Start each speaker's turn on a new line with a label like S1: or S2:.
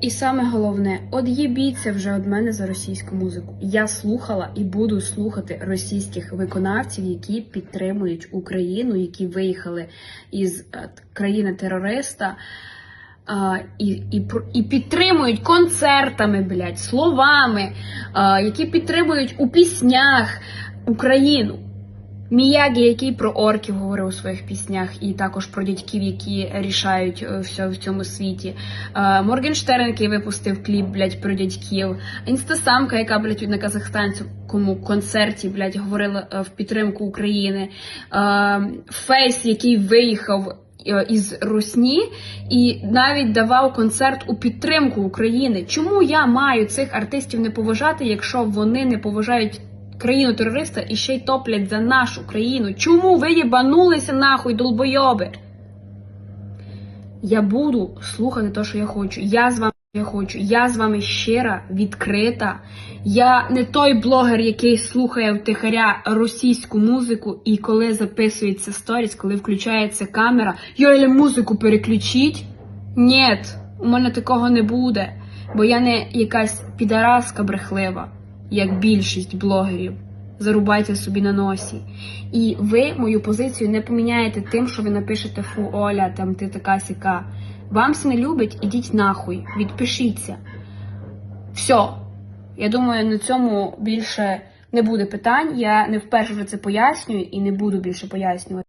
S1: І саме головне, от од'єбіться вже від мене за російську музику. Я слухала і буду слухати російських виконавців, які підтримують Україну, які виїхали із е, країни терориста. А, і, і, і підтримують концертами, блядь, словами, а, які підтримують у піснях Україну. Міягі, який про орків говорив у своїх піснях, і також про дядьків, які рішають е, все в цьому світі. Е, Моргенштерн, який випустив кліп, блядь, про дядьків. Інстасамка, яка, блядь, на казахстанському концерті, блядь, говорила е, в підтримку України. Фейс, який виїхав із Русні і навіть давав концерт у підтримку України. Чому я маю цих артистів не поважати, якщо вони не поважають країну терориста і ще й топлять за нашу країну? Чому ви їбанулися нахуй, долбойоби? Я буду слухати те, що я хочу. Я з вами я хочу. Я з вами щира, відкрита. Я не той блогер, який слухає втихаря російську музику, і коли записується сторіс, коли включається камера, йой, музику переключіть. Ні, у мене такого не буде, бо я не якась підараска брехлива, як більшість блогерів. Зарубайте собі на носі. І ви мою позицію не поміняєте тим, що ви напишете фу Оля, там ти така сяка. Вам це не любить, ідіть нахуй, відпишіться. Все. Я думаю, на цьому більше не буде питань. Я не вперше вже це пояснюю і не буду більше пояснювати.